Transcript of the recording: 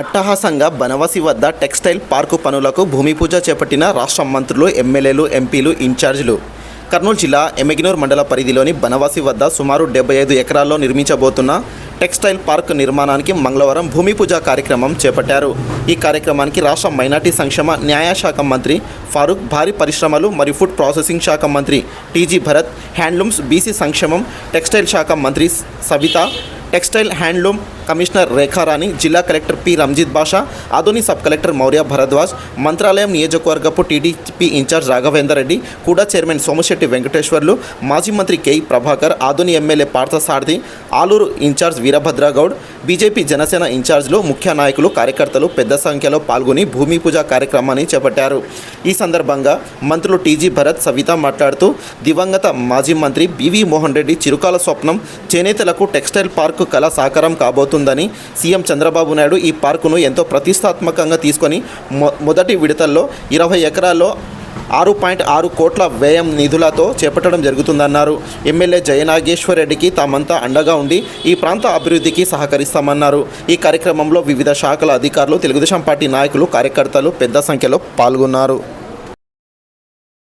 అట్టహాసంగా బనవాసి వద్ద textile park పనులకు భూమి పూజ చేపట్టిన రాష్ట్ర మంత్రులు ఎమ్మెల్యేలు ఎంపీలు ఇన్ఛార్జీలు. కర్నూలు జిల్లా ఎమ్మిగినూరు మండల పరిధిలోని బనవాసి వద్ద సుమారు డెబ్బై ఐదు ఎకరాల్లో నిర్మించబోతున్న టెక్స్టైల్ పార్క్ నిర్మాణానికి మంగళవారం భూమి పూజ కార్యక్రమం చేపట్టారు. ఈ కార్యక్రమానికి రాష్ట్ర మైనార్టీ సంక్షేమ న్యాయశాఖ మంత్రి ఫారూక్ భారీ పరిశ్రమలు మరియు ఫుడ్ ప్రాసెసింగ్ శాఖ మంత్రి టీజీ భరత్ హ్యాండ్లూమ్స్ బీసీ సంక్షేమం టెక్స్టైల్ శాఖ మంత్రి Savitha textile handloom commissioner Rekharani జిల్లా collector P. Ranjith Basha Adoni sub collector Mourya Bharadwaj Mantralayam నియోజకవర్గపు TDP in charge Raghavender Reddy కూడా చైర్మన్ సోమశెట్టి వెంకటేశ్వర్లు మాజీ మంత్రి K. Prabhakar Adoni MLA Parthasarathi Aluru in charge Veerabhadragoud BJP Janasena ఇన్ఛార్జ్లు ముఖ్య నాయకులు కార్యకర్తలు పెద్ద సంఖ్యలో పాల్గొని భూమి పూజ కార్యక్రమాన్ని చేపట్టారు. ఈ సందర్భంగా మంత్రులు టీజీ భరత్ సవిత మాట్లాడుతూ దివంగత మాజీ మంత్రి బివి మోహన్ రెడ్డి చిరుకాల స్వప్నం చేనేతలకు టెక్స్టైల్ పార్క్ కళ సాకారం అవుతుందని సీఎం చంద్రబాబు నాయుడు ఈ పార్కును ఎంతో ప్రతిష్టాత్మకంగా తీసుకొని మొ మొదటి విడతల్లో ఇరవై ఎకరాల్లో ఆరు పాయింట్ ఆరు కోట్ల వ్యయం నిధులతో చేపట్టడం జరుగుతుందన్నారు. ఎమ్మెల్యే జయనాగేశ్వర్ రెడ్డికి తామంతా అండగా ఉండి ఈ ప్రాంత అభివృద్ధికి సహకరిస్తామన్నారు. ఈ కార్యక్రమంలో వివిధ శాఖల అధికారులు తెలుగుదేశం పార్టీ నాయకులు కార్యకర్తలు పెద్ద సంఖ్యలో పాల్గొన్నారు.